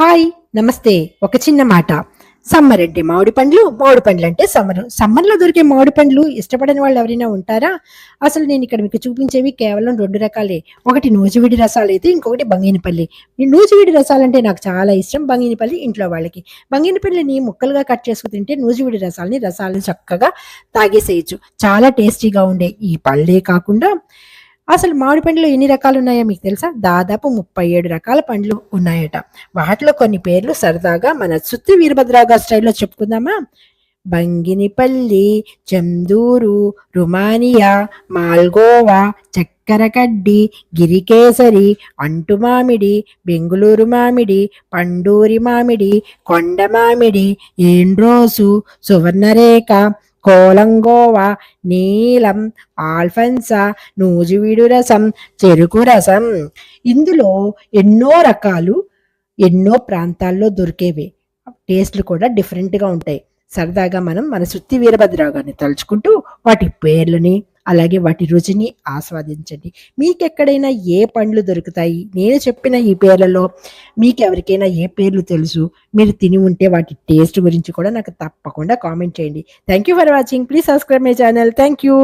Hi నమస్తే. ఒక చిన్న మాట. సమ్మర్ అంటే మామిడి పండ్లు. మామిడి పండ్లు అంటే సమ్మర్. సమ్మర్లో దొరికే మామిడి పండ్లు ఇష్టపడని వాళ్ళు ఎవరైనా ఉంటారా? అసలు నేను ఇక్కడ మీకు చూపించేవి కేవలం రెండు రకాలే. ఒకటి నూజివీడి రసాలు అయితే ఇంకొకటి బంగినపల్లి. నూజివీడి రసాలు అంటే నాకు చాలా ఇష్టం. బంగినపల్లి ఇంట్లో వాళ్ళకి. బంగినపల్లిని ముక్కలుగా కట్ చేసుకు తింటే నూజివీడి రసాలని రసాలను చక్కగా తాగేసేయచ్చు. చాలా టేస్టీగా ఉండే ఈ పళ్ళే కాకుండా అసలు మామిడి పండ్లు ఎన్ని రకాలు ఉన్నాయో మీకు తెలుసా? దాదాపు ముప్పై ఏడు రకాల పండ్లు ఉన్నాయట. వాటిలో కొన్ని పేర్లు సరదాగా మన సుత్తి వీరభద్రాగా స్టైల్లో చెప్పుకుందామా? బంగినిపల్లి చందూరు రుమానియా మాల్గోవా చక్కెరకడ్డి గిరికేసరి అంటు మామిడి బెంగుళూరు మామిడి పండూరి మామిడి కొండ మామిడి ఏండ్రోసు సువర్ణరేఖ కోలంగోవా నీలం ఆల్ఫన్సా నూజివీడు రసం చెరుకు రసం ఇందులో ఎన్నో రకాలు ఎన్నో ప్రాంతాల్లో దొరికేవి టేస్ట్లు కూడా డిఫరెంట్గా ఉంటాయి. సరదాగా మనం మన సుత్తి వీరభద్రరావు గారిని తలుచుకుంటూ వాటి పేర్లని అలాగే వాటి రుచిని ఆస్వాదించండి. మీకు ఎక్కడైనా ఏ పండ్లు దొరుకుతాయి? నేను చెప్పిన ఈ పేర్లలో మీకు ఎవరికైనా ఏ పేర్లు తెలుసు? మీరు తిని ఉంటే వాటి టేస్ట్ గురించి కూడా నాకు తప్పకుండా కామెంట్ చేయండి. Thank you for watching please subscribe my channel thank you